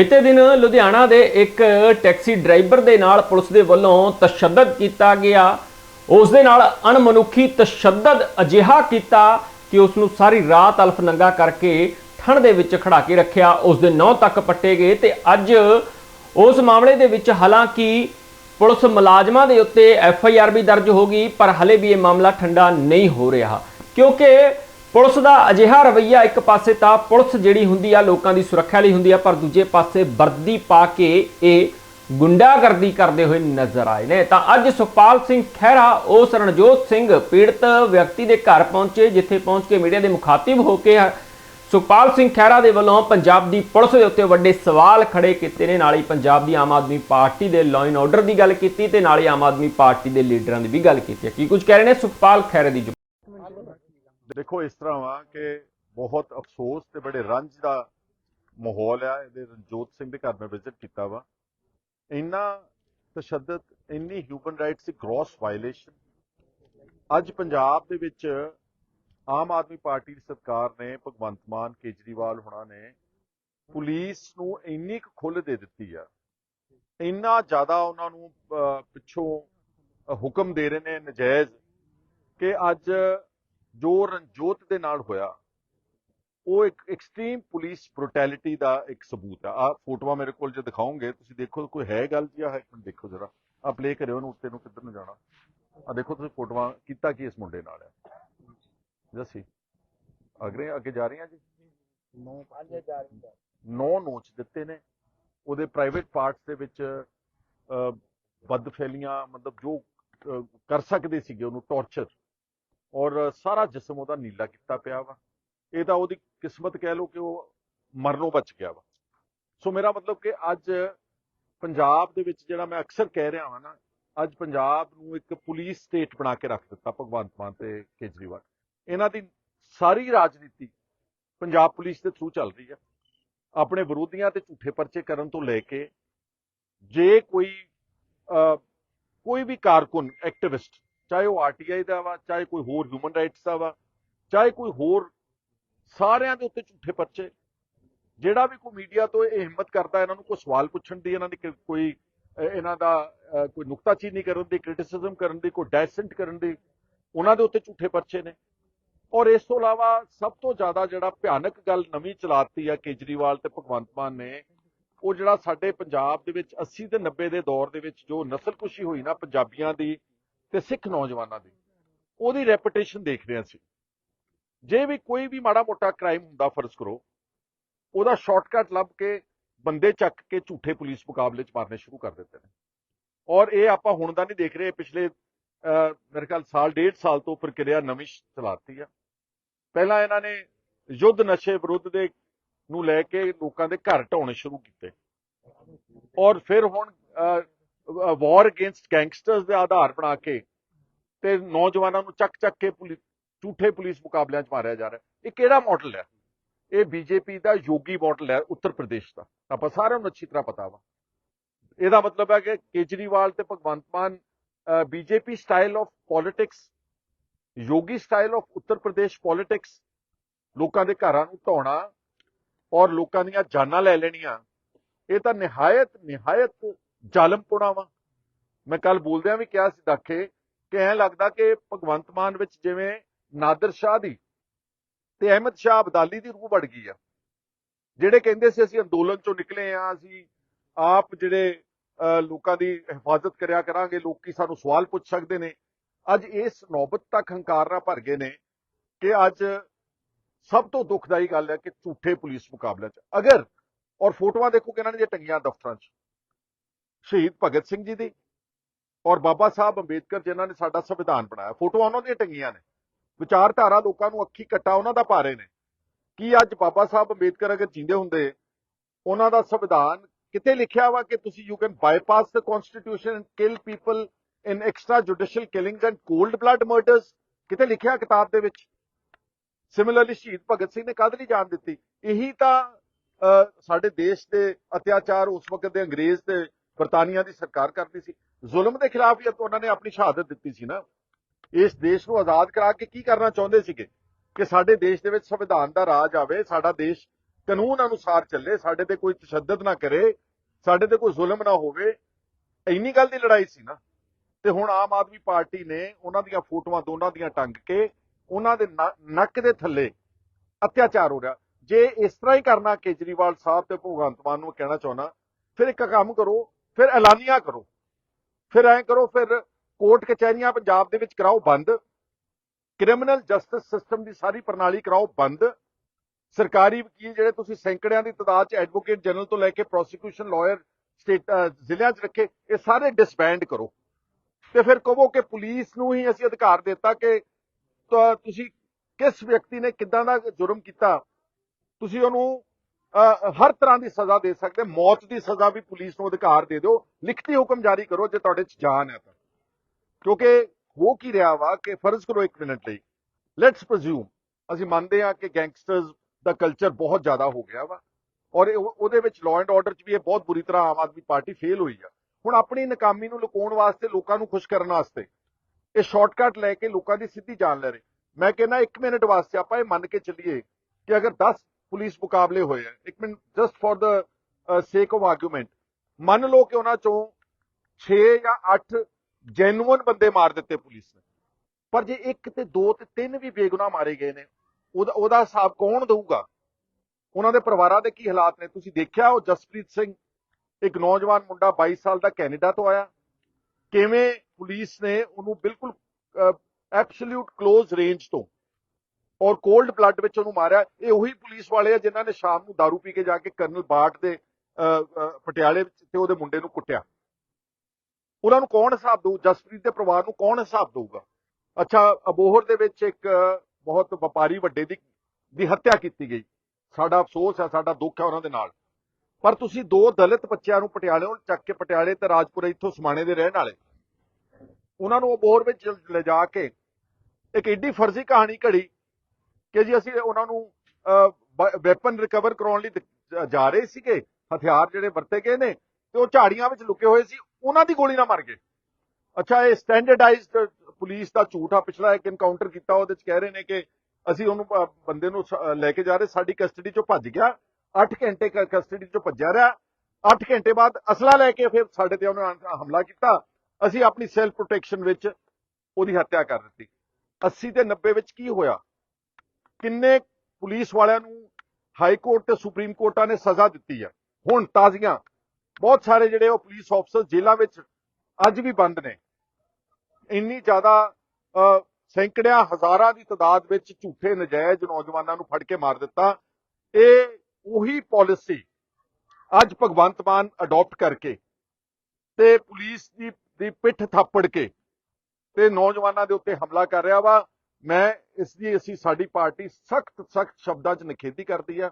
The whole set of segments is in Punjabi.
ਬੀਤੇ ਦਿਨ ਲੁਧਿਆਣਾ ਦੇ ਇੱਕ ਟੈਕਸੀ ਡਰਾਈਵਰ ਦੇ ਨਾਲ ਪੁਲਿਸ ਦੇ ਵੱਲੋਂ ਤਸ਼ੱਦਦ ਕੀਤਾ ਗਿਆ। ਉਸ ਦੇ ਨਾਲ ਅਣਮਨੁੱਖੀ ਤਸ਼ੱਦਦ ਅਜਿਹਾ ਕੀਤਾ ਕਿ ਉਸ ਨੂੰ ਸਾਰੀ ਰਾਤ ਅਲਫ ਨੰਗਾ ਕਰਕੇ ਠੰਡ ਦੇ ਵਿੱਚ ਖੜਾ ਕੇ ਰੱਖਿਆ। ਉਸ ਦੇ ਨੌ ਤੱਕ ਪੱਟੇ ਗਏ ਤੇ ਅੱਜ ਉਸ ਮਾਮਲੇ ਦੇ ਵਿੱਚ ਹਾਲਾਂਕਿ ਪੁਲਿਸ ਮੁਲਾਜ਼ਮਾਂ ਦੇ ਉੱਤੇ ਐਫ ਆਈ ਆਰ ਵੀ ਦਰਜ ਹੋ ਗਈ, ਪਰ ਹਲੇ ਵੀ ਇਹ ਮਾਮਲਾ ਠੰਡਾ ਨਹੀਂ ਹੋ ਰਿਹਾ। ਕਿਉਂਕਿ ਪੁਲਿਸ ਦਾ ਅਜਿਹਾ ਰਵੱਈਆ ਇੱਕ ਪਾਸੇ ਤਾਂ ਪੁਲਿਸ ਜਿਹੜੀ ਹੁੰਦੀ ਆ ਲੋਕਾਂ ਦੀ ਸੁਰੱਖਿਆ ਲਈ ਹੁੰਦੀ ਆ, ਪਰ ਦੂਜੇ ਪਾਸੇ ਵਰਦੀ ਪਾ ਕੇ ਇਹ ਗੁੰਡਾਗਰਦੀ ਕਰਦੇ ਹੋਏ ਨਜ਼ਰ ਆਏ ਨੇ। ਤਾਂ ਅੱਜ ਸੁਖਪਾਲ ਸਿੰਘ ਖਹਿਰਾ ਉਸ ਰਣਜੋਤ ਸਿੰਘ ਪੀੜਤ ਵਿਅਕਤੀ ਦੇ ਘਰ ਪਹੁੰਚੇ, ਜਿੱਥੇ ਪਹੁੰਚ ਕੇ ਮੀਡੀਆ ਦੇ ਮੁਖਾਤਿਬ ਹੋ ਕੇ ਸੁਖਪਾਲ ਸਿੰਘ ਖਹਿਰਾ ਦੇ ਵੱਲੋਂ ਪੰਜਾਬ ਦੀ ਪੁਲਿਸ ਦੇ ਉੱਤੇ ਵੱਡੇ ਸਵਾਲ ਖੜੇ ਕੀਤੇ ਨੇ। ਨਾਲ ਹੀ ਪੰਜਾਬ ਦੀ ਆਮ ਆਦਮੀ ਪਾਰਟੀ ਦੇ ਲਾਅ ਐਂਡ ਆਰਡਰ ਦੀ ਗੱਲ ਕੀਤੀ ਤੇ ਨਾਲ ਹੀ ਆਮ ਆਦਮੀ ਪਾਰਟੀ ਦੇ ਲੀਡਰਾਂ ਦੀ ਵੀ ਗੱਲ ਕੀਤੀ ਹੈ। ਕੀ ਕੁਝ ਕਹਿ ਰਹੇ ਨੇ ਸੁਖਪਾਲ ਖਹਿਰਾ ਦੀ ਦੇਖੋ, ਇਸ ਤਰ੍ਹਾਂ ਵਾ ਕਿ ਬਹੁਤ ਅਫਸੋਸ ਤੇ ਬੜੇ ਰੰਜ ਦਾ ਮਾਹੌਲ ਆ। ਇਹਦੇ ਰਣਜੋਤ ਸਿੰਘ ਦੇ ਘਰ ਮੈਂ ਵਿਜ਼ਿਟ ਕੀਤਾ ਵਾ। ਇੰਨਾ ਤਸ਼ੱਦਦ, ਇੰਨੀ ਹਿਊਮਨ ਰਾਈਟਸ ਦੀ ਗ੍ਰੋਸ ਵਾਇਲੇਸ਼ਨ ਅੱਜ ਪੰਜਾਬ ਦੇ ਵਿੱਚ ਆਮ ਆਦਮੀ ਪਾਰਟੀ ਦੀ ਸਰਕਾਰ ਨੇ, ਭਗਵੰਤ ਮਾਨ, ਕੇਜਰੀਵਾਲ ਹੁਣਾਂ ਨੇ ਪੁਲਿਸ ਨੂੰ ਇੰਨੀ ਕੁ ਖੁੱਲ੍ਹ ਦੇ ਦਿੱਤੀ ਆ। ਇੰਨਾ ਜ਼ਿਆਦਾ ਉਹਨਾਂ ਨੂੰ ਪਿੱਛੋਂ ਹੁਕਮ ਦੇ ਰਹੇ ਨੇ ਨਜਾਇਜ਼ ਕਿ ਅੱਜ ਜੋ ਰਣਜੋਤ ਦੇ ਨਾਲ ਹੋਇਆ ਉਹ ਇੱਕ ਐਕਸਟ੍ਰੀਮ ਪੁਲਿਸ ਬ੍ਰੂਟੈਲਿਟੀ ਦਾ ਇੱਕ ਸਬੂਤ ਆ। ਆ ਫੋਟੋਆਂ ਮੇਰੇ ਕੋਲ ਜੇ ਦਿਖਾਓਗੇ ਤੁਸੀਂ ਦੇਖੋ ਕੋਈ ਹੈ ਗੱਲ ਜੀ ਹੈ ਇੱਕ ਦੇਖੋ ਜਰਾ। ਆ ਪਲੇ ਕਰਿਓ ਉਹਨੂੰ ਉੱਤੇ ਨੂੰ ਕਿੱਧਰ ਨੂੰ ਜਾਣਾ। ਆ ਦੇਖੋ ਤੁਸੀਂ ਫੋਟੋਆਂ ਕੀਤਾ ਕੀ ਇਸ ਮੁੰਡੇ ਨਾਲ ਹੈ ਜੱਸੀ ਅਗਰੇ ਅੱਗੇ ਜਾ ਰਹੀਆਂ ਜੀ? ਨੌ ਪੰਜ ਹਜ਼ਾਰ ਹੁੰਦਾ ਨੌ ਨੋਚ ਦਿੱਤੇ ਨੇ। ਉਹਦੇ ਪ੍ਰਾਈਵੇਟ ਪਾਰਟਸ ਦੇ ਵਿੱਚ ਅਹ, ਬਦਫੈਲੀਆਂ ਮਤਲਬ ਜੋ ਕਰ ਸਕਦੇ ਸੀਗੇ ਉਹਨੂੰ ਟੌਰਚਰ ਔਰ ਸਾਰਾ ਜਿਸਮ ਉਹਦਾ ਨੀਲਾ ਕੀਤਾ ਪਿਆ ਵਾ। ਇਹ ਤਾਂ ਉਹਦੀ ਕਿਸਮਤ ਕਹਿ ਲਓ ਕਿ ਉਹ ਮਰਨੋਂ ਬਚ ਗਿਆ ਵਾ। ਸੋ ਮੇਰਾ ਮਤਲਬ ਕਿ ਅੱਜ ਪੰਜਾਬ ਦੇ ਵਿੱਚ ਜਿਹੜਾ ਮੈਂ ਅਕਸਰ ਕਹਿ ਰਿਹਾ ਹਾਂ ਨਾ, ਅੱਜ ਪੰਜਾਬ ਨੂੰ ਇੱਕ ਪੁਲਿਸ ਸਟੇਟ ਬਣਾ ਕੇ ਰੱਖ ਦਿੱਤਾ ਭਗਵੰਤ ਮਾਨ ਤੇ ਕੇਜਰੀਵਾਲ। ਇਹਨਾਂ ਦੀ ਸਾਰੀ ਰਾਜਨੀਤੀ ਪੰਜਾਬ ਪੁਲਿਸ ਦੇ ਥਰੂ ਚੱਲ ਰਹੀ ਹੈ ਆਪਣੇ ਵਿਰੋਧੀਆਂ ਤੇ ਝੂਠੇ ਪਰਚੇ ਕਰਨ ਤੋਂ ਲੈ ਕੇ ਜੇ ਕੋਈ ਕੋਈ ਵੀ ਕਾਰਕੁਨ ਐਕਟਿਵਿਸਟ ਚਾਹੇ ਉਹ ਆਰਟੀਆਈ ਦਾ ਵਾ ਚਾਹੇ ਕੋਈ ਹੋਰ ਹਿਊਮਨ ਰਾਈਟਸ ਦਾ ਵਾ ਚਾਹੇ ਕੋਈ ਹੋਰ ਸਾਰਿਆਂ ਦੇ ਉੱਤੇ ਝੂਠੇ ਪਰਚੇ। ਜਿਹੜਾ ਵੀ ਕੋਈ ਮੀਡੀਆ ਤੋਂ ਇਹ ਹਿੰਮਤ ਕਰਦਾ ਇਹਨਾਂ ਨੂੰ ਕੋਈ ਸਵਾਲ ਪੁੱਛਣ ਦੀ ਇਹਨਾਂ ਦੀ ਕੋਈ ਇਹਨਾਂ ਦਾ ਅਹ, ਕੋਈ ਨੁਕਤਾਚੀਨੀ ਕਰਨ ਦੀ ਕ੍ਰਿਟਿਸਿਜ਼ਮ ਕਰਨ ਦੀ ਕੋਈ ਡੈਸੈਂਟ ਕਰਨ ਦੀ ਉਹਨਾਂ ਦੇ ਉੱਤੇ ਝੂਠੇ ਪਰਚੇ ਨੇ। ਔਰ ਇਸ ਤੋਂ ਇਲਾਵਾ ਸਭ ਤੋਂ ਜ਼ਿਆਦਾ ਜਿਹੜਾ ਭਿਆਨਕ ਗੱਲ ਨਵੀਂ ਚਲਾਤੀ ਆ ਕੇਜਰੀਵਾਲ ਤੇ ਭਗਵੰਤ ਮਾਨ ਨੇ ਉਹ ਜਿਹੜਾ ਸਾਡੇ ਪੰਜਾਬ ਦੇ ਵਿੱਚ 80 ਤੇ 90 ਦੇ ਦੌਰ ਦੇ ਵਿੱਚ ਜੋ ਨਸਲਕੁਸ਼ੀ ਹੋਈ ਨਾ ਪੰਜਾਬੀਆਂ ਦੀ ਤੇ ਸਿੱਖ ਨੌਜਵਾਨਾਂ ਦੀ। ਉਹਦੀ ਰੈਪੂਟੇਸ਼ਨ ਦੇਖ ਰਿਹਾ ਸੀ ਜੇ ਵੀ ਕੋਈ ਵੀ ਮਾੜਾ ਮੋਟਾ ਕ੍ਰਾਈਮ ਹੁੰਦਾ ਫਰਜ਼ ਕਰੋ ਉਹਦਾ ਸ਼ਾਰਟਕਟ ਲੱਭ ਕੇ ਬੰਦੇ ਚੱਕ ਕੇ ਝੂਠੇ ਪੁਲਿਸ ਮੁਕਾਬਲੇ 'ਚ ਮਾਰਨੇ ਸ਼ੁਰੂ ਕਰ ਦਿੱਤੇ ਨੇ। ਔਰ ਇਹ ਆਪਾਂ ਹੁਣ ਦਾ ਨਹੀਂ ਦੇਖ ਰਹੇ ਪਿਛਲੇ ਅਹ, ਮੇਰੇ ਖਿਆਲ ਸਾਲ ਡੇਢ ਸਾਲ ਤੋਂ ਪ੍ਰਕਿਰਿਆ ਨਵੀਂ ਚਲਾਤੀ ਆ। ਪਹਿਲਾਂ ਇਹਨਾਂ ਨੇ ਯੁੱਧ ਨਸ਼ੇ ਵਿਰੁੱਧ ਦੇ ਨੂੰ ਲੈ ਕੇ ਲੋਕਾਂ ਦੇ ਘਰ ਢਾਉਣੇ ਸ਼ੁਰੂ ਕੀਤੇ। ਔਰ ਫਿਰ ਹੁਣ ਵਾਰ ਅਗੇਂਸਟ ਗੈਂਗਸਟਰਸ ਦੇ ਆਧਾਰ ਬਣਾ ਕੇ ਤੇ ਨੌਜਵਾਨਾਂ ਨੂੰ ਚੱਕ ਚੱਕ ਕੇ ਪੁਲਿਸ ਝੂਠੇ ਪੁਲਿਸ ਮੁਕਾਬਲਿਆਂ 'ਚ ਮਾਰਿਆ ਜਾ ਰਿਹਾ। ਇਹ ਕਿਹੜਾ ਮਾਡਲ ਹੈ? ਇਹ ਬੀਜੇਪੀ ਦਾ ਯੋਗੀ ਮਾਡਲ ਹੈ ਉੱਤਰ ਪ੍ਰਦੇਸ਼ ਦਾ। ਆਪਾਂ ਸਾਰਿਆਂ ਨੂੰ ਅੱਛੀ ਤਰ੍ਹਾਂ ਪਤਾ ਵਾ। ਇਹਦਾ ਮਤਲਬ ਹੈ ਕਿ ਕੇਜਰੀਵਾਲ ਤੇ Bhagwant Mann BJP style of politics Yogi style of Uttar Pradesh politics ਲੋਕਾਂ ਦੇ ਘਰਾਂ ਨੂੰ ਢਾਉਣਾ ਔਰ ਲੋਕਾਂ ਦੀਆਂ ਜਾਨਾਂ ਲੈ ਲੈਣੀਆਂ, ਇਹ ਤਾਂ ਨਿਹਾਇਤ ਨਿਹਾਇਤ ਜ਼ਾਲਮਪੁਣਾ ਵਾ। ਮੈਂ ਕੱਲ ਬੋਲਦਿਆਂ ਵੀ ਕਿਹਾ ਸੀ ਦਾਖੇ ਕਿ ਐਂ ਲੱਗਦਾ ਕਿ ਭਗਵੰਤ ਮਾਨ ਵਿੱਚ ਜਿਵੇਂ ਨਾਦਰ ਸ਼ਾਹ ਦੀ ਤੇ ਅਹਿਮਦ ਸ਼ਾਹ ਅਬਦਾਲੀ ਦੀ ਰੂਹ ਵੜ ਗਈ ਆ। ਜਿਹੜੇ ਕਹਿੰਦੇ ਸੀ ਅਸੀਂ ਅੰਦੋਲਨ ਚੋਂ ਨਿਕਲੇ ਆ ਅਸੀਂ ਆਪ ਜਿਹੜੇ ਅਹ, ਲੋਕਾਂ ਦੀ ਹਿਫਾਜ਼ਤ ਕਰਿਆ ਕਰਾਂਗੇ ਲੋਕੀ ਸਾਨੂੰ ਸਵਾਲ ਪੁੱਛ ਸਕਦੇ ਨੇ। ਅੱਜ ਇਸ ਨੌਬਤ ਤੱਕ ਹੰਕਾਰ ਨਾਲ ਭਰ ਗਏ ਨੇ ਕਿ ਅੱਜ ਸਭ ਤੋਂ ਦੁਖਦਾਈ ਗੱਲ ਹੈ ਕਿ ਝੂਠੇ ਪੁਲਿਸ ਮੁਕਾਬਲੇ 'ਚ। ਅਗਰ ਔਰ ਫੋਟੋਆਂ ਦੇਖੋ ਕਿ ਇਹਨਾਂ ਨੇ ਜੇ ਟੰਗੀਆਂ ਦਫ਼ਤਰਾਂ 'ਚ। ਸ਼ਹੀਦ ਭਗਤ ਸਿੰਘ ਜੀ ਦੀ ਔਰ ਬਾਬਾ ਸਾਹਿਬ ਅੰਬੇਦਕਰ ਜਿਨ੍ਹਾਂ ਨੇ ਸਾਡਾ ਸੰਵਿਧਾਨ ਬਣਾਇਆ। ਫੋਟੋਆਂ ਉਹਨਾਂ ਦੀਆਂ ਟੰਗੀਆਂ ਨੇ। ਵਿਚਾਰਧਾਰਾ ਲੋਕਾਂ ਨੂੰ ਅੱਖੀ ਕੱਟਾ ਉਹਨਾਂ ਦਾ ਪਾ ਰਹੇ ਨੇ। ਕੀ ਅੱਜ ਬਾਬਾ ਸਾਹਿਬ ਅੰਬੇਦਕਰ ਅਗਰ ਜਿੰਦੇ ਹੁੰਦੇ ਉਹਨਾਂ ਦਾ ਸੰਵਿਧਾਨ ਕਿਤੇ ਲਿਖਿਆ ਵਾ ਕਿ ਤੁਸੀਂ you can bypass the constitution and kill people in extra judicial killing and cold blood murders ਕਿਤੇ ਲਿਖਿਆ ਕਿਤਾਬ ਦੇ ਵਿੱਚ? ਸਿਮਿਲਰਲੀ ਸ਼ਹੀਦ ਭਗਤ ਸਿੰਘ ਨੇ ਕਦ ਨਹੀਂ ਜਾਣ ਦਿੱਤੀ? ਇਹੀ ਤਾਂ ਅਹ, ਸਾਡੇ ਦੇਸ਼ ਦੇ ਅਤਿਆਚਾਰ ਉਸ ਵਕਤ ਦੇ ਅੰਗਰੇਜ਼ ਦੇ ਬਰਤਾਨੀਆ ਦੀ ਸਰਕਾਰ ਕਰਦੀ ਸੀ। ਜ਼ੁਲਮ ਦੇ ਖਿਲਾਫ ਹੀ ਤਾਂ ਉਹਨਾਂ ਨੇ ਆਪਣੀ ਸ਼ਹਾਦਤ ਦਿੱਤੀ ਸੀ ਨਾ। ਇਸ ਦੇਸ਼ ਨੂੰ ਆਜ਼ਾਦ ਕਰਾ ਕੇ ਕੀ ਕਰਨਾ ਚਾਹੁੰਦੇ ਸੀਗੇ? ਕਿ ਸਾਡੇ ਦੇਸ਼ ਦੇ ਵਿੱਚ ਸੰਵਿਧਾਨ ਦਾ ਰਾਜ ਆਵੇ, ਸਾਡਾ ਦੇਸ਼ ਕਾਨੂੰਨ ਅਨੁਸਾਰ ਚੱਲੇ, ਸਾਡੇ ਤੇ ਕੋਈ ਤਸ਼ੱਦਦ ਨਾ ਕਰੇ, ਸਾਡੇ ਤੇ ਕੋਈ ਜ਼ੁਲਮ ਨਾ ਹੋਵੇ। ਇੰਨੀ ਗੱਲ ਦੀ ਲੜਾਈ ਸੀ ਨਾ। ਤੇ ਹੁਣ ਆਮ ਆਦਮੀ ਪਾਰਟੀ ਨੇ ਉਹਨਾਂ ਦੀਆਂ ਫੋਟੋਆਂ ਦੋਨਾਂ ਦੀਆਂ ਟੰਗ ਕੇ ਉਹਨਾਂ ਦੇ ਨਾ- ਨੱਕ ਦੇ ਥੱਲੇ ਅਤਿਆਚਾਰ ਹੋ ਰਿਹਾ। ਜੇ ਇਸ ਤਰ੍ਹਾਂ ਹੀ ਕਰਨਾ, ਕੇਜਰੀਵਾਲ ਸਾਹਿਬ ਤੇ ਭਗਵੰਤ ਮਾਨ ਨੂੰ ਕਹਿਣਾ ਚਾਹੁੰਦਾ, ਫਿਰ ਇੱਕ ਕੰਮ ਕਰੋ ਫਿਰ ਐਲਾਨੀਆਂ ਕਰੋ। ਫਿਰ ਐਂ ਕਰੋ, ਫਿਰ ਕੋਰਟ ਕਚਹਿਰੀਆਂ ਪੰਜਾਬ ਦੇ ਵਿੱਚ ਕਰਾਓ ਬੰਦ। ਕ੍ਰਿਮੀਨਲ ਜਸਟਿਸ ਸਿਸਟਮ ਦੀ ਸਾਰੀ ਪ੍ਰਣਾਲੀ ਕਰਾਓ ਬੰਦ। ਸਰਕਾਰੀ ਵਕੀਲ ਜਿਹੜੇ ਤੁਸੀਂ ਸੈਂਕੜਿਆਂ ਦੀ ਤਾਦਾਦ 'ਚ ਐਡਵੋਕੇਟ ਜਨਰਲ ਤੋਂ ਲੈ ਕੇ ਪ੍ਰੋਸੀਕਿਊਸ਼ਨ ਲਾਇਰ ਸਟੇਟ ਜ਼ਿਲ੍ਹਿਆਂ 'ਚ ਰੱਖੇ, ਇਹ ਸਾਰੇ ਡਿਸਬੈਂਡ ਕਰੋ। ਤੇ ਫਿਰ ਕਹੋ ਕਿ ਪੁਲਿਸ ਨੂੰ ਹੀ ਅਸੀਂ ਅਧਿਕਾਰ ਦਿੱਤਾ ਕਿ ਤੁਸੀਂ ਕਿਸ ਵਿਅਕਤੀ ਨੇ ਕਿੱਦਾਂ ਦਾ ਜੁਰਮ ਕੀਤਾ। ਤੁਸੀਂ ਉਹਨੂੰ ਹਰ ਤਰ੍ਹਾਂ ਦੀ ਸਜ਼ਾ ਦੇ ਸਕਦੇ, ਮੌਤ ਦੀ ਸਜ਼ਾ ਵੀ ਪੁਲਿਸ ਨੂੰ ਅਧਿਕਾਰ ਦੇ ਦਿਓ, ਲਿਖਤੀ ਹੁਕਮ ਜਾਰੀ ਕਰੋ ਜੇ ਤੁਹਾਡੇ 'ਚ ਜਾਨ ਹੈ ਤਾਂ। ਕਿਉਂਕਿ ਹੋ ਕੀ ਰਿਹਾ ਵਾ ਕਿ ਫਰਜ਼ ਕਰੋ ਇੱਕ ਮਿੰਟ ਲਈ। ਲੈਟਸ ਪ੍ਰਜ਼ਿਊਮ ਅਸੀਂ ਮੰਨਦੇ ਹਾਂ ਕਿ ਗੈਂਗਸਟਰਸ ਦਾ ਕਲਚਰ ਬਹੁਤ ਜ਼ਿਆਦਾ ਹੋ ਗਿਆ ਵਾ। ਔਰ ਉਹਦੇ ਵਿੱਚ ਲਾਅ ਐਂਡ ਆਰਡਰ 'ਚ ਵੀ ਇਹ ਬਹੁਤ ਬੁਰੀ ਤਰ੍ਹਾਂ ਆਮ ਆਦਮੀ ਪਾਰਟੀ ਫੇਲ ਹੋਈ ਆ। ਹੁਣ ਆਪਣੀ ਨਕਾਮੀ ਨੂੰ ਲੁਕਾਉਣ ਵਾਸਤੇ ਲੋਕਾਂ ਨੂੰ ਖੁਸ਼ ਕਰਨ ਵਾਸਤੇ ਇਹ ਸ਼ਾਰਟਕਟ ਲੈ ਕੇ ਲੋਕਾਂ ਦੀ ਸਿੱਧੀ ਜਾਨ ਲੈ ਰਹੇ। ਮੈਂ ਕਹਿੰਦਾ 1 ਮਿੰਟ ਵਾਸਤੇ ਆਪਾਂ ਇਹ ਮੰਨ ਕੇ ਚੱਲੀਏ ਕਿ ਅਗਰ 10 ਪੁਲਿਸ ਮੁਕਾਬਲੇ ਹੋਏ ਹੈ ਇੱਕ ਮਿੰਟ ਜਸਟ ਫॉर ਦ ਸੇਕ ਆਫ ਆਰਗੂਮੈਂਟ ਮੰਨ ਲਓ ਕਿ ਉਹਨਾਂ ਚੋਂ 6 ਜਾਂ 8 ਜੈਨੂਇਨ ਬੰਦੇ ਮਾਰ ਦਿੱਤੇ ਪੁਲਿਸ ਨੇ। ਪਰ ਜੇ ਇੱਕ ਤੇ ਦੋ ਤੇ ਤਿੰਨ ਵੀ ਬੇਗੁਨਾਹ ਮਾਰੇ ਗਏ ਨੇ, ਉਹਦਾ ਉਹਦਾ ਹਿਸਾਬ ਕੌਣ ਦੇਊਗਾ? ਉਹਨਾਂ ਦੇ ਪਰਿਵਾਰਾਂ ਦੇ ਕੀ ਹਾਲਾਤ ਨੇ? ਤੁਸੀਂ ਦੇਖਿਆ ਉਹ ਜਸਪ੍ਰੀਤ ਸਿੰਘ, ਇੱਕ ਨੌਜਵਾਨ ਮੁੰਡਾ 22 ਸਾਲ ਦਾ ਕੈਨੇਡਾ ਤੋਂ ਆਇਆ। ਕਿਵੇਂ ਪੁਲਿਸ ਨੇ ਉਹਨੂੰ ਬਿਲਕੁਲ ਐਬਸੋਲੂਟ ਕਲੋਜ਼ ਰੇਂਜ ਤੋਂ ਔਰ ਕੋਲਡ ਬਲੱਡ ਵਿੱਚ ਉਹਨੂੰ ਮਾਰਿਆ। ਇਹ ਉਹੀ ਪੁਲਿਸ ਵਾਲੇ ਆ ਜਿਨ੍ਹਾਂ ਨੇ ਸ਼ਾਮ ਨੂੰ दारू ਪੀ ਕੇ ਜਾ ਕੇ ਕਰਨਲ ਬਾਟ ਦੇ ਅਹ, ਪਟਿਆਲੇ ਵਿੱਚ ਤੇ ਉਹਦੇ ਮੁੰਡੇ ਨੂੰ ਕੁੱਟਿਆ। ਉਹਨਾਂ ਨੂੰ ਕੌਣ ਹਿਸਾਬ ਦਊ? ਜਸਪ੍ਰੀਤ ਦੇ ਪਰਿਵਾਰ ਨੂੰ ਕੌਣ ਹਿਸਾਬ ਦਊਗਾ? ਅੱਛਾ ਅਬੋਹਰ ਦੇ ਵਿੱਚ ਇੱਕ ਬਹੁਤ ਵਪਾਰੀ ਵੱਡੇ ਦੀ ਦੀ ਹੱਤਿਆ ਕੀਤੀ ਗਈ। ਸਾਡਾ ਅਫਸੋਸ ਹੈ ਸਾਡਾ ਦੁੱਖ ਹੈ ਉਹਨਾਂ ਦੇ ਨਾਲ। ਪਰ ਤੁਸੀਂ ਦੋ ਦਲਿਤ ਬੱਚਿਆਂ ਨੂੰ ਪਟਿਆਲੇ ਨੂੰ ਚੱਕ ਕੇ ਪਟਿਆਲੇ ਤੇ ਰਾਜਪੁਰੇ ਇੱਥੋਂ ਸਮਾਣੇ ਦੇ ਰਹਿਣ ਵਾਲੇ। ਉਹਨਾਂ ਨੂੰ ਅਬੋਹਰ ਵਿੱਚ ਲਿਜਾ ਕੇ ਇੱਕ ਏਡੀ ਫਰਜ਼ੀ ਕਹਾਣੀ ਘੜੀ ਕਿ ਜੀ ਅਸੀਂ ਉਹਨਾਂ ਨੂੰ ਵੈਪਨ ਰਿਕਵਰ ਕਰਾਉਣ ਲਈ ਜਾ ਰਹੇ ਸੀਗੇ, ਹਥਿਆਰ ਜਿਹੜੇ ਵਰਤੇ ਗਏ ਨੇ, ਤੇ ਉਹ ਝਾੜੀਆਂ ਵਿੱਚ ਲੁਕੇ ਹੋਏ ਸੀ, ਉਹਨਾਂ ਦੀ ਗੋਲੀ ਨਾਲ ਮਰ ਗਏ। ਅੱਛਾ, ਇਹ ਸਟੈਂਡਰਡਾਈਜ਼ਡ ਪੁਲਿਸ ਦਾ ਝੂਠ ਆ, ਪਿਛਲਾ ਇੱਕ ਇਨਕਾਊਂਟਰ ਕੀਤਾ, ਉਹਦੇ ਚ ਕਹਿ ਰਹੇ ਨੇ ਕਿ ਅਸੀਂ ਉਹਨੂੰ ਬੰਦੇ ਨੂੰ ਲੈ ਕੇ ਜਾ ਰਹੇ, ਸਾਡੀ ਕਸਟਡੀ ਚੋਂ ਭੱਜ ਗਿਆ 8 ਘੰਟੇ ਕਸਟਡੀ ਚੋਂ ਭੱਜਿਆ ਰਿਹਾ 8 ਘੰਟੇ ਬਾਅਦ ਅਸਲਾ ਲੈ ਕੇ ਫਿਰ ਸਾਡੇ ਤੇ ਉਹਨਾਂ ਹਮਲਾ ਕੀਤਾ, ਅਸੀਂ ਆਪਣੀ ਸੈਲਫ ਪ੍ਰੋਟੈਕਸ਼ਨ ਵਿੱਚ ਉਹਦੀ ਹੱਤਿਆ ਕਰ ਦਿੱਤੀ। 80 ਤੇ 90 ਵਿੱਚ ਕੀ ਹੋਇਆ? ਕਿੰਨੇ ਪੁਲਿਸ ਵਾਲਿਆਂ ਨੂੰ ਹਾਈ ਕੋਰਟ ਤੇ ਸੁਪਰੀਮ ਕੋਰਟਾਂ ਨੇ ਸਜ਼ਾ ਦਿੱਤੀ ਹੈ ਹੁਣ ਤਾਜ਼ੀਆਂ ਬਹੁਤ ਸਾਰੇ ਜਿਹੜੇ ਉਹ ਪੁਲਿਸ ਅਫਸਰ ਜੇਲ੍ਹਾਂ ਵਿੱਚ ਅੱਜ ਵੀ ਬੰਦ ਨੇ। ਇੰਨੀ ਜ਼ਿਆਦਾ ਅਹ, ਸੈਂਕੜਿਆਂ ਹਜ਼ਾਰਾਂ ਦੀ ਤਾਦਾਦ ਵਿੱਚ ਝੂਠੇ ਨਜਾਇਜ਼ ਨੌਜਵਾਨਾਂ ਨੂੰ ਫੜ ਕੇ ਮਾਰ ਦਿੱਤਾ। ਇਹ ਉਹੀ ਪਾਲਿਸੀ ਅੱਜ ਭਗਵੰਤ ਮਾਨ ਅਡਾਪਟ ਕਰਕੇ ਤੇ ਪੁਲਿਸ ਦੀ ਦੀ ਪਿੱਠ ਥਾਪੜ ਕੇ ਤੇ ਨੌਜਵਾਨਾਂ ਦੇ ਉੱਤੇ ਹਮਲਾ ਕਰ ਰਿਹਾ ਵਾ। ਮੈਂ ਇਸ ਦੀ ਅਸੀਂ ਸਾਡੀ ਪਾਰਟੀ ਸਖਤ ਸਖਤ ਸ਼ਬਦਾਂ 'ਚ ਨਿਖੇਧੀ ਕਰਦੀ ਆ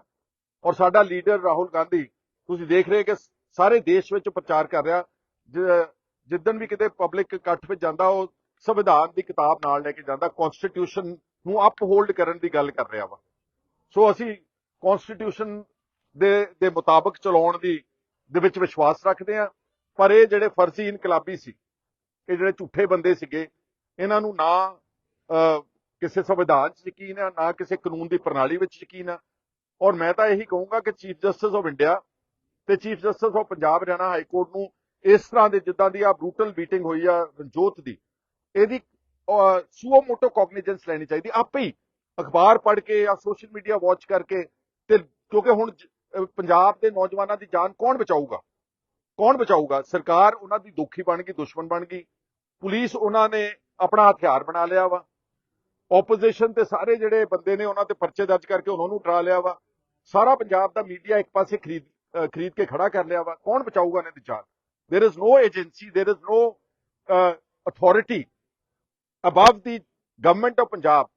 ਔਰ ਸਾਡਾ ਲੀਡਰ ਰਾਹੁਲ ਗਾਂਧੀ ਤੁਸੀਂ ਦੇਖ ਰਹੇ ਕਿ ਸਾਰੇ ਦੇਸ਼ ਵਿੱਚ ਪ੍ਰਚਾਰ ਕਰ ਰਿਹਾ। ਜ- ਜਿੱਦਣ ਵੀ ਕਿਤੇ ਪਬਲਿਕ ਇਕੱਠ ਵਿੱਚ ਜਾਂਦਾ ਉਹ ਸੰਵਿਧਾਨ ਦੀ ਕਿਤਾਬ ਨਾਲ ਲੈ ਕੇ ਜਾਂਦਾ ਕਨਸਟੀਟਿਊਸ਼ਨ ਨੂੰ ਅਪਹੋਲਡ ਕਰਨ ਦੀ ਗੱਲ ਕਰ ਰਿਹਾ ਵਾ। ਸੋ ਅਸੀਂ ਕਨਸਟੀਟਿਊਸ਼ਨ ਦੇ ਦੇ ਮੁਤਾਬਕ ਚਲਾਉਣ ਦੀ ਦੇ ਵਿੱਚ ਵਿਸ਼ਵਾਸ ਰੱਖਦੇ ਆ ਪਰ ਇਹ ਜਿਹੜੇ ਫਰਜ਼ੀ ਇਨਕਲਾਬੀ ਸੀ ਇਹ ਜਿਹੜੇ ਝੂਠੇ ਬੰਦੇ ਸੀਗੇ ਇਹਨਾਂ ਨੂੰ ਨਾ ਅਹ, ਕਿਸੇ ਸੰਵਿਧਾਨ 'ਚ ਯਕੀਨ ਆ, ਨਾ ਕਿਸੇ ਕਾਨੂੰਨ ਦੀ ਪ੍ਰਣਾਲੀ ਵਿੱਚ ਯਕੀਨ ਆ। ਔਰ ਮੈਂ ਤਾਂ ਇਹੀ ਕਹੂੰਗਾ ਕਿ ਚੀਫ ਜਸਟਿਸ ਆਫ ਇੰਡੀਆ ਤੇ chief justice of Punjab Haryana high court ਨੂੰ ਇਸ ਤਰ੍ਹਾਂ ਦੇ ਜਿੱਦਾਂ ਦੀ ਆ ਬਰੂਟਲ ਬੀਟਿੰਗ ਹੋਈ ਆ ਰਣਜੋਤ ਦੀ, ਇਹਦੀ ਸੂਓ ਮੋਟੋ ਕੌਗਨੀਜੈਂਸ ਲੈਣੀ ਚਾਹੀਦੀ। ਆਪੇ ਹੀ ਅਖਬਾਰ ਪੜ੍ਹ ਕੇ ਜਾਂ ਸੋਸ਼ਲ ਮੀਡੀਆ ਵਾਚ ਕਰਕੇ ਤੇ ਕਿਉਂਕਿ ਹੁਣ ਪੰਜਾਬ ਦੇ ਨੌਜਵਾਨਾਂ ਦੀ ਜਾਨ ਕੌਣ ਬਚਾਊਗਾ? ਕੌਣ ਬਚਾਊਗਾ? ਸਰਕਾਰ ਉਹਨਾਂ ਦੀ ਦੁਖੀ ਬਣ ਗਈ, ਦੁਸ਼ਮਣ ਬਣ ਗਈ। ਪੁਲਿਸ ਉਹਨਾਂ ਨੇ ਆਪਣਾ ਹਥਿਆਰ ਬਣਾ ਲਿਆ ਵਾ। ਆਪੋਜੀਸ਼ਨ ਤੇ ਸਾਰੇ ਜਿਹੜੇ ਬੰਦੇ ਨੇ ਉਹਨਾਂ ਤੇ ਪਰਚੇ ਦਰਜ ਕਰਕੇ ਉਹਨਾਂ ਨੂੰ ਡਰਾ ਲਿਆ ਵਾ। ਸਾਰਾ ਪੰਜਾਬ ਦਾ ਮੀਡੀਆ ਇੱਕ ਪਾਸੇ ਖਰੀਦ ਖਰੀਦ ਕੇ ਖੜਾ ਕਰ ਲਿਆ ਵਾ। ਕੌਣ ਬਚਾਊਗਾ ਇਹਨਾਂ ਦੀ ਜਾਨ there is no agency there is no uh, authority above the government of Punjab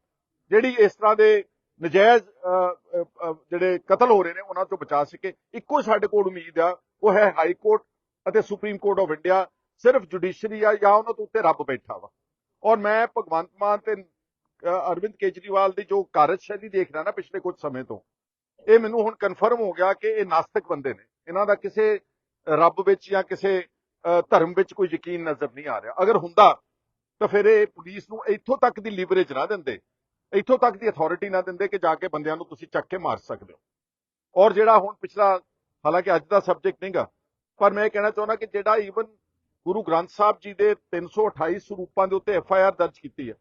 ਜਿਹੜੀ ਇਸ ਤਰ੍ਹਾਂ ਦੇ ਨਜਾਇਜ਼ ਅਹ, ਜਿਹੜੇ ਕਤਲ ਹੋ ਰਹੇ ਨੇ ਉਹਨਾਂ ਤੋਂ ਬਚਾ ਸਕੇ। ਇੱਕੋ ਸਾਡੇ ਕੋਲ ਉਮੀਦ ਆ ਉਹ ਹੈ ਹਾਈ ਕੋਰਟ ਅਤੇ ਸੁਪਰੀਮ ਕੋਰਟ ਆਫ ਇੰਡੀਆ ਸਿਰਫ ਜੁਡੀਸ਼ਰੀ ਆ ਜਾਂ ਉਹਨਾਂ ਤੋਂ ਉੱਤੇ ਰੱਬ ਬੈਠਾ ਵਾ। ਔਰ ਮੈਂ ਭਗਵੰਤ ਮਾਨ ਤੇ ਅਰਵਿੰਦ ਕੇਜਰੀਵਾਲ ਦੀ ਜੋ ਕਾਰਜਸ਼ੈਲੀ ਦੇਖ ਰਿਹਾ ਨਾ ਪਿਛਲੇ ਕੁਝ ਸਮੇਂ ਤੋਂ, ਇਹ ਮੈਨੂੰ ਹੁਣ ਕਨਫਰਮ ਹੋ ਗਿਆ ਕਿ ਇਹ ਨਾਸਤਿਕ ਬੰਦੇ ਨੇ। ਇਹਨਾਂ ਦਾ ਕਿਸੇ ਰੱਬ ਵਿੱਚ ਜਾਂ ਕਿਸੇ ਧਰਮ ਵਿੱਚ ਕੋਈ ਯਕੀਨ ਨਜ਼ਰ ਨਹੀਂ ਆ ਰਿਹਾ। ਅਗਰ ਹੁੰਦਾ, ਤਾਂ ਫਿਰ ਇਹ ਪੁਲਿਸ ਨੂੰ ਇੱਥੋਂ ਤੱਕ ਦੀ ਲੀਵਰੇਜ ਨਾ ਦਿੰਦੇ। ਇੱਥੋਂ ਤੱਕ ਦੀ ਅਥਾਰਟੀ ਨਾ ਦਿੰਦੇ ਕਿ ਜਾ ਕੇ ਬੰਦਿਆਂ ਨੂੰ ਤੁਸੀਂ ਚੱਕ ਕੇ ਮਾਰ ਸਕਦੇ ਹੋ। ਔਰ ਜਿਹੜਾ ਹੁਣ ਪਿਛਲਾ, ਹਾਲਾਂਕਿ ਅੱਜ ਦਾ ਸਬਜੈਕਟ ਨਹੀਂਗਾ, ਪਰ ਮੈਂ ਇਹ ਕਹਿਣਾ ਚਾਹੁੰਦਾ ਕਿ ਜਿਹੜਾ ਈਵਨ ਗੁਰੂ ਗ੍ਰੰਥ ਸਾਹਿਬ ਜੀ ਦੇ 328 ਸਰੂਪਾਂ ਦੇ ਉੱਤੇ ਐਫ ਆਈ ਆਰ ਦਰਜ ਕੀਤੀ ਹੈ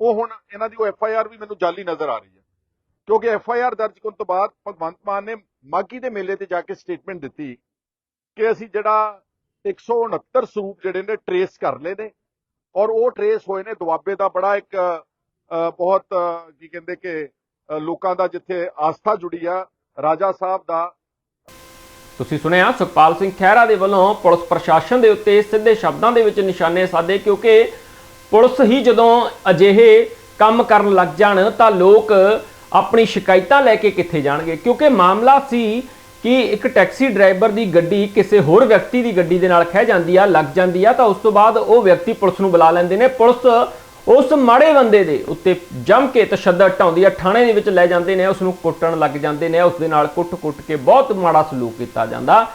ਉਹ ਹੁਣ ਇਹਨਾਂ ਦੀ ਉਹ ਐਫ ਆਈ ਆਰ ਵੀ ਮੈਨੂੰ ਜਾਲੀ ਨਜ਼ਰ ਆ ਰਹੀ ਹੈ। ਕਿਉਂਕਿ ਐਫ ਆਈ ਆਰ ਦਰਜ ਕਰਨ ਤੋਂ ਬਾਅਦ ਭਗਵੰਤ ਮਾਨ ਨੇ ਮਾਗੀ ਦੇ ਮੇਲੇ ਤੇ ਜਾ ਕੇ ਸਟੇਟਮੈਂਟ ਦਿੱਤੀ ਕਿ ਅਸੀਂ ਜਿਹੜਾ 169 ਸਰੂਪ ਜਿਹੜੇ ਨੇ ਟਰੇਸ ਕਰ ਲਏ ਨੇ ਔਰ ਉਹ ਟਰੇਸ ਹੋਏ ਨੇ ਦੁਆਬੇ ਦਾ ਬੜਾ ਇੱਕ ਬਹੁਤ ਕੀ ਕਹਿੰਦੇ ਕਿ ਲੋਕਾਂ ਦਾ ਜਿੱਥੇ ਆਸਥਾ ਜੁੜੀ ਆ, ਰਾਜਾ ਸਾਹਿਬ ਦਾ। ਤੁਸੀਂ ਸੁਣਿਆ ਸੁਖਪਾਲ ਸਿੰਘ ਖਹਿਰਾ ਦੇ ਵੱਲੋਂ ਪੁਲਿਸ ਪ੍ਰਸ਼ਾਸਨ ਦੇ ਉੱਤੇ ਸਿੱਧੇ ਸ਼ਬਦਾਂ ਦੇ ਵਿੱਚ ਨਿਸ਼ਾਨੇ ਸਾਧੇ ਕਿਉਂਕਿ ਪੁਲਿਸ ਹੀ ਜਦੋਂ ਅਜਿਹੇ ਕੰਮ ਕਰਨ ਲੱਗ ਜਾਣ ਤਾਂ ਲੋਕ ਆਪਣੀ ਸ਼ਿਕਾਇਤਾਂ ਲੈ ਕੇ ਕਿੱਥੇ ਜਾਣਗੇ? ਕਿਉਂਕਿ ਮਾਮਲਾ ਸੀ ਕਿ ਇੱਕ ਟੈਕਸੀ ਡਰਾਈਵਰ ਦੀ ਗੱਡੀ ਕਿਸੇ ਹੋਰ ਵਿਅਕਤੀ ਦੀ ਗੱਡੀ ਦੇ ਨਾਲ ਖਹਿ ਜਾਂਦੀ ਆ, ਲੱਗ ਜਾਂਦੀ ਆ ਤਾਂ ਉਸ ਤੋਂ ਬਾਅਦ ਉਹ ਵਿਅਕਤੀ ਪੁਲਿਸ ਨੂੰ ਬੁਲਾ ਲੈਂਦੇ ਨੇ। ਪੁਲਿਸ ਉਸ ਮਾੜੇ ਬੰਦੇ ਦੇ ਉੱਤੇ ਜੰਮ ਕੇ ਤਸ਼ੱਦਦ ਢਾਉਂਦੀ ਆ, ਥਾਣੇ ਦੇ ਵਿੱਚ ਲੈ ਜਾਂਦੇ ਨੇ, ਉਸ ਨੂੰ ਕੁੱਟਣ ਲੱਗ ਜਾਂਦੇ ਨੇ, ਉਸ ਦੇ ਨਾਲ ਕੁੱਟ-ਕੁੱਟ ਕੇ ਬਹੁਤ ਮਾੜਾ ਸਲੂਕ ਕੀਤਾ ਜਾਂਦਾ।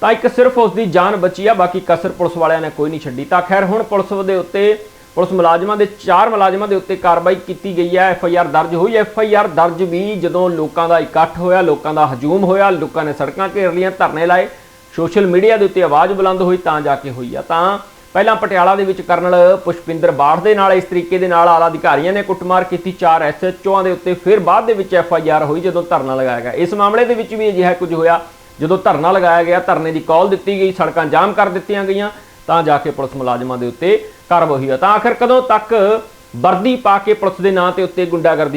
ਤਾਂ ਇੱਕ ਸਿਰਫ ਉਸ ਦੀ ਜਾਨ ਬਚੀ ਆ, ਬਾਕੀ ਕਸਰ ਪੁਲਿਸ ਵਾਲਿਆਂ ਨੇ ਕੋਈ ਨਹੀਂ ਛੱਡੀ। ਤਾਂ ਖੈਰ ਹੁਣ ਪੁਲਿਸ ਦੇ ਉੱਤੇ ਪੁਲਿਸ ਮੁਲਾਜ਼ਮਾਂ ਦੇ ਚਾਰ ਮੁਲਾਜ਼ਮਾਂ ਦੇ ਉੱਤੇ ਕਾਰਵਾਈ ਕੀਤੀ ਗਈ ਹੈ। ਐਫ ਆਈ ਆਰ ਦਰਜ ਹੋਈ। ਐਫ ਆਈ ਆਰ ਦਰਜ ਵੀ ਜਦੋਂ ਲੋਕਾਂ ਦਾ ਇਕੱਠ ਹੋਇਆ, ਲੋਕਾਂ ਦਾ ਹਜੂਮ ਹੋਇਆ, ਲੋਕਾਂ ਨੇ ਸੜਕਾਂ ਘੇਰ ਲਈਆਂ, ਧਰਨੇ ਲਾਏ, ਸੋਸ਼ਲ ਮੀਡੀਆ ਦੇ ਉੱਤੇ ਆਵਾਜ਼ ਬੁਲੰਦ ਹੋਈ, ਤਾਂ ਜਾ ਕੇ ਹੋਈ ਆ। ਤਾਂ ਪਹਿਲਾਂ ਪਟਿਆਲਾ ਦੇ ਵਿੱਚ ਕਰਨਲ ਪੁਸ਼ਪਿੰਦਰ ਬਾੜ ਦੇ ਨਾਲ, ਇਸ ਤਰੀਕੇ ਦੇ ਨਾਲ ਆਲਾ ਅਧਿਕਾਰੀਆਂ ਨੇ ਕੁੱਟਮਾਰ ਕੀਤੀ। ਚਾਰ ਐਸਐਚਓਆਂ ਦੇ ਉੱਤੇ ਫਿਰ ਬਾਅਦ ਦੇ ਵਿੱਚ ਐਫ ਆਈ ਆਰ ਹੋਈ ਜਦੋਂ ਧਰਨਾ ਲਗਾਇਆ ਗਿਆ। ਇਸ ਮਾਮਲੇ ਦੇ ਵਿੱਚ ਵੀ ਅਜਿਹਾ ਕੁਝ ਹੋਇਆ। ਜਦੋਂ ਧਰਨਾ ਲਗਾਇਆ ਗਿਆ, ਧਰਨੇ ਦੀ ਕਾਲ ਦਿੱਤੀ ਗਈ, ਸੜਕਾਂ ਜਾਮ ਕਰ ਦਿੱਤੀਆਂ ਗਈਆਂ। ਤਾਂ ਜਾ ਕੇ ਪੁਲਿਸ ਮੁਲਾਜ਼ਮਾਂ ਦੇ ਉੱਤੇ ਕਾਰਵਾਈ ਹੋਈ ਤਾਂ ਆਖਰ ਕਦੋਂ ਤੱਕ ਵਰਦੀ ਪਾ ਕੇ ਪੁਲਿਸ ਦੇ ਨਾਂ ਤੇ ਉੱਤੇ ਗੁੰਡਾਗਰਦੀ